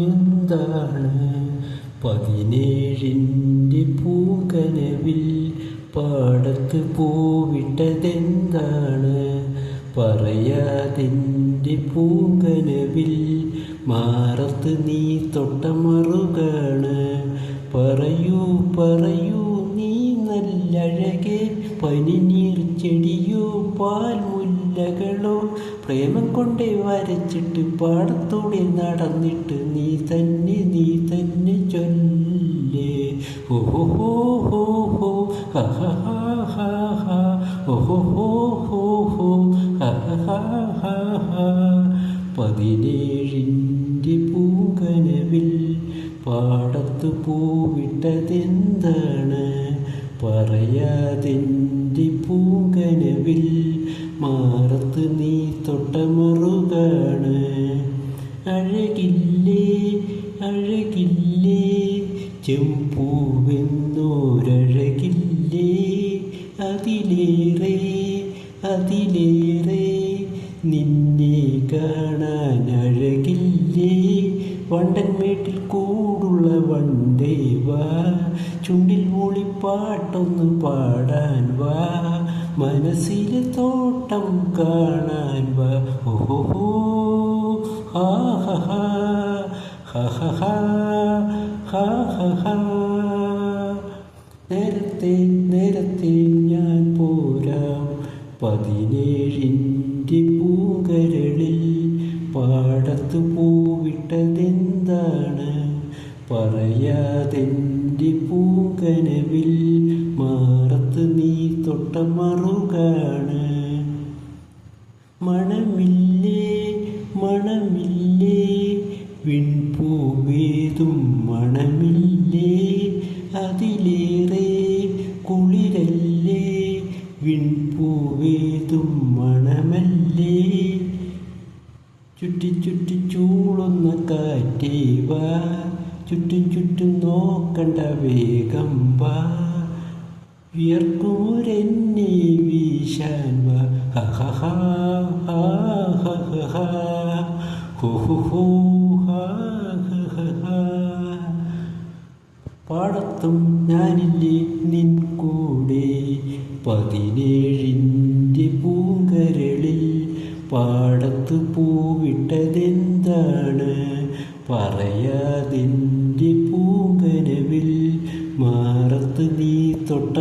എന്താണ് പതിനേഴിന്റെ പൂക്കനവിൽ പാടത്ത് പൂവിട്ടതെന്താണ്? പറയാതിന്റെ പൂകനവിൽ മാറത്ത് നീ തൊട്ടമറുകാണ് പറയൂ പറയൂ നീ നല്ലഴകെ പനിനീർ ചെടിയോ പാൽമുല്ലകളോ പ്രേമം കൊണ്ടേ വരച്ചിട്ട് പാടത്തൂടെ നടന്നിട്ട് നീ തന്നെ നീ തന്നെ ചൊല്ലേ. ഓഹോ ഹോ ഹോ ഹോ ഹ ഹ പതിനേഴിന്റെ പൂകനവിൽ പാടത്ത് പൂവിട്ടതെന്താണ് മാറത്ത് നീ തൊട്ടമറുകാണ്. അഴകില്ലേ അഴകില്ലേ ചെമ്പൂവെന്നോരഴകില്ലേ. അതിലേറെ അതിലേറെ നിന്നെ കാണാൻ അഴകില്ലേ. വണ്ടൻ വീട്ടിൽ കൂടുള്ള വണ്ടേ വാ. ചുണ്ടിൽ മൂളിപ്പാട്ടൊന്ന് പാടാൻ വാ. മനസ്സിലെ തോട്ടം കാണാൻ വോ ഓഹോ നേരത്തെ നേരത്തെ ഞാൻ പോരാം. പതിനേഴിന്റെ പൂങ്കരളിൽ പാടത്ത് പൂവിട്ടതെന്താണ്? പറയാതെ പൂങ്കനവിൽ മാ നീ തൊട്ടമറുകാണ്. മണമില്ലേ മണമില്ലേ വിൺപൂവേതും മണമില്ലേ അതിലേറെ കുളിരല്ലേ വിൺപൂവേതും മണമല്ലേ. ചുറ്റി ചുറ്റി ചൂളുന്ന കാറ്റേ വാ ചുറ്റും ചുറ്റും നോക്കണ്ട വേഗം വാ. വിയർക്കൂരെന്നെ വീശാൻ പാടത്തും ഞാനില്ലേ നിൻ കൂടെ. പതിനേഴിന്റെ പൂങ്കരളിൽ പാടത്ത് പൂവിട്ടതെന്താണ്? പറയാതിന്റെ മാറത്ത് നീ തൊട്ട